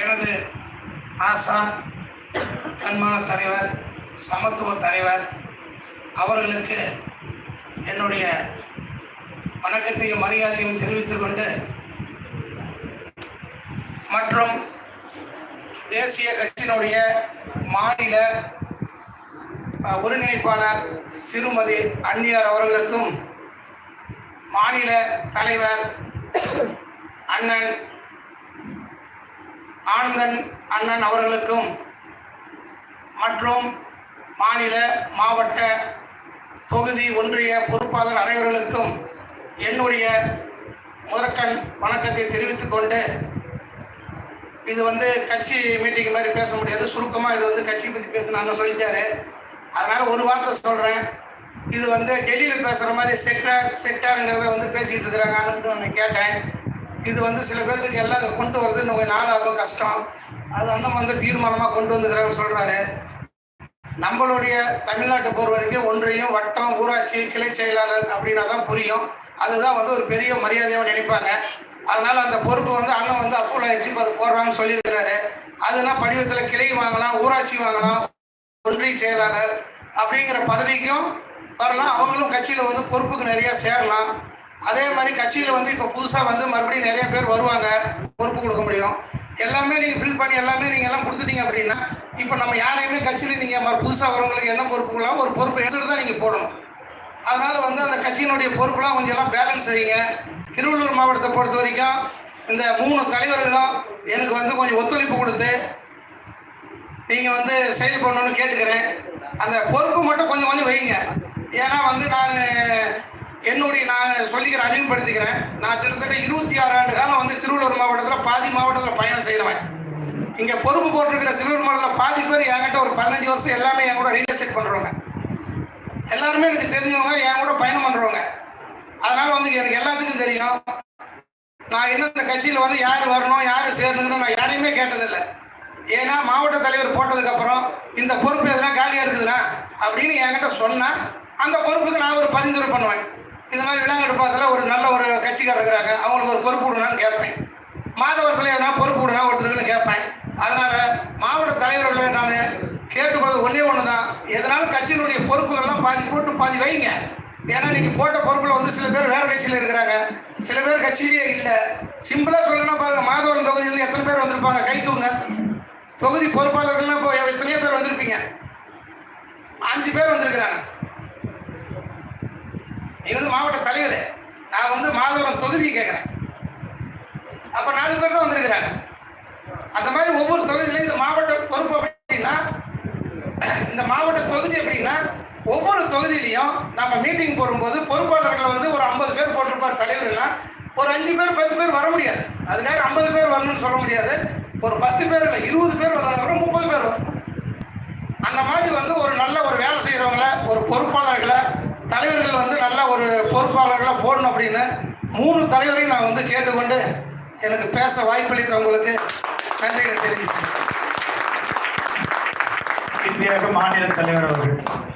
எனது ஆசா தன்மான தலைவர் சமத்துவ தலைவர். அவர்களுக்கு என்னுடைய வணக்கத்தையும் மரியாதையும் தெரிவித்துக் கொண்டு மற்றும் தேசிய கட்சியினுடைய மாநில ஒருங்கிணைப்பாளர் திருமதி அந்நியார் அவர்களுக்கும் மாநில தலைவர் அண்ணன் ஆனந்தன் அண்ணன் அவர்களுக்கும் மற்றும் மாநில மாவட்ட தொகுதி ஒன்றிய பொறுப்பாளர் அனைவர்களுக்கும் என்னுடைய முதற்கண் வணக்கத்தை தெரிவித்துக் கொண்டு இது வந்து கட்சி மீட்டிங் மாதிரி பேச முடியாது. சுருக்கமாக இது வந்து கட்சி பற்றி பேசணும்னு சொல்லிட்டாரு. அதனால் ஒரு வார்த்தை சொல்கிறேன் இது வந்து டெல்லியில் பேசுகிற மாதிரி செக்டார் செக்டாருங்கிறத வந்து பேசிகிட்டு இருக்கிறாங்கன்னு நான் கேட்டேன். இது வந்து சில பேர்த்துக்கு எல்லாம் கொண்டு வரது இன்னும் கொஞ்சம் நாளாகும் கஷ்டம். அது அண்ணன் வந்து தீர்மானமாக கொண்டு வந்துக்கிறாங்கன்னு சொல்கிறாரு நம்மளுடைய தமிழ்நாட்டை பொறுத்த வரைக்கும் ஒன்றையும் வட்டம் ஊராட்சி கிளை செயலாளர் அப்படின்னா தான் புரியும். அதுதான் வந்து ஒரு பெரிய மரியாதையாக நினைப்பாங்க. அதனால அந்த பொறுப்பு வந்து அண்ணன் வந்து அப்ரூவல் ஆயிடுச்சு இப்போ அது போடுறான்னு சொல்லியிருக்கிறாரு அதுனா படிவத்தில் கிளை வாங்கலாம் ஊராட்சி வாங்கலாம் ஒன்றிய செயலாளர் அப்படிங்கிற பதவிக்கும் வரலாம். அவங்களும் கட்சியில் வந்து பொறுப்புக்கு நிறையா சேரலாம். அதே மாதிரி கட்சியில் வந்து இப்போ புதுசாக வந்து மறுபடியும் நிறைய பேர் வருவாங்க பொறுப்பு கொடுக்க முடியும். எல்லாமே நீங்கள் ஃபில் பண்ணி எல்லாமே நீங்கள் எல்லாம் கொடுத்துட்டீங்க அப்படின்னா இப்போ நம்ம யாரையுமே கட்சியில் நீங்கள் புதுசாக வரவங்களுக்கு என்ன பொறுப்புலாம் ஒரு பொறுப்பை எடுத்துகிட்டு தான் நீங்கள் போடணும். அதனால் வந்து அந்த கட்சியினுடைய பொறுப்புலாம் கொஞ்சம் எல்லாம் பேலன்ஸ் செய்யுங்க. திருவள்ளூர் மாவட்டத்தை பொறுத்த வரைக்கும் இந்த மூணு தலைவர்களும் எனக்கு வந்து கொஞ்சம் ஒத்துழைப்பு கொடுத்து நீங்கள் வந்து செயல்படணும்னு கேட்டுக்கிறேன். அந்த பொறுப்பு மட்டும் கொஞ்சம் கொஞ்சம் வைங்க. ஏன்னா வந்து நான் என்னுடைய நான் சொல்லிக்கிறேன் அறிமுகப்படுத்திக்கிறேன் நான் கிட்டத்தட்ட இருபத்தி ஆறு ஆண்டு காலம் வந்து திருவள்ளூர் மாவட்டத்தில் பாதி மாவட்டத்தில் பயணம் செய்கிறவன் இங்கே பொறுப்பு போட்டிருக்கிற திருவள்ளூர் மாவட்டத்தில் பாதி பேர் என்கிட்ட ஒரு பதினஞ்சு வருஷம் எல்லாமே என் கூட ரியல் எஸ்டேட் பண்ணுறவங்க எல்லாருமே எனக்கு தெரிஞ்சவங்க என் கூட பயணம் பண்ணுறவங்க அதனால் வந்து எனக்கு எல்லாத்துக்கும் தெரியும். நான் இன்னும் இந்த கட்சியில் வந்து யார் வரணும் யார் சேரணுங்கன்னு நான் யாரையுமே கேட்டதில்லை. ஏன்னா மாவட்ட தலைவர் போட்டதுக்கப்புறம் இந்த பொறுப்பு எதுனா காலியாக இருக்குதுண்ணா அப்படின்னு என்கிட்ட சொன்னால் அந்த பொறுப்புக்கு நான் ஒரு பரிந்துரை பண்ணுவேன். இது மாதிரி விளாங்கடுப்பாத்தில் ஒரு நல்ல ஒரு கட்சிக்காரர் இருக்கிறாங்க. அவங்களுக்கு ஒரு பொறுப்பு விடுனான்னு கேட்பேன். மாதவரத்தில் எதனா பொறுப்பு விடுனா ஒருத்தருக்குன்னு கேட்பேன். அதனால் மாவட்ட தலைவர்களை நான் கேட்டுக்கொள்வது ஒன்றே ஒன்று தான் எதனாலும் கட்சியினுடைய பொறுப்புகள்லாம் பாதி போட்டு பாதி வைங்க. ஏன்னா நீங்கள் போட்ட பொறுப்பில் வந்து சில பேர் வேறு கட்சியில் இருக்கிறாங்க. சில பேர் கட்சியிலே இல்லை. சிம்பிளாக சொல்லணும் பாருங்க மாதவரம் தொகுதியில் எத்தனை பேர் வந்திருப்பாங்க? கை தூங்க தொகுதி பொறுப்பாளர்கள்லாம் இப்போ எத்தனையோ பேர் வந்திருப்பீங்க. அஞ்சு பேர் வந்திருக்கிறாங்க. நீ வந்து மாவட்ட தலைவர். நான் வந்து மாதவரம் தொகுதி கேட்குறேன். அப்போ நாலு பேர் தான் வந்திருக்கிறாங்க. அந்த மாதிரி ஒவ்வொரு தொகுதியிலையும் இந்த மாவட்ட பொறுப்பு அப்படின்னா இந்த மாவட்ட தொகுதி அப்படின்னா ஒவ்வொரு தொகுதியிலையும் நம்ம மீட்டிங் போடும்போது பொறுப்பாளர்கள் வந்து ஒரு ஐம்பது பேர் போட்டிருப்பார் தலைவர்கள்லாம் ஒரு அஞ்சு பேர் பத்து பேர் வர முடியாது. அதுக்காக ஐம்பது பேர் வரணும்னு சொல்ல முடியாது. ஒரு பத்து பேர் இல்லை இருபது பேர் வந்தாலும் முப்பது பேர் வரும். அந்த மாதிரி வந்து ஒரு நல்ல ஒரு வேலை செய்கிறவங்கள ஒரு பொறுப்பாளர்களை தலைவர்கள் வந்து நல்ல ஒரு பொறுப்பாளர்களை போடணும் அப்படின்னு மூணு தலைவரையும் நான் வந்து கேட்டுக்கொண்டு எனக்கு பேச வாய்ப்பளித்தவங்களுக்கு நன்றிகளை தெரிவிக்கிறேன். இந்தியாக மாநில தலைவர் அவர்கள்.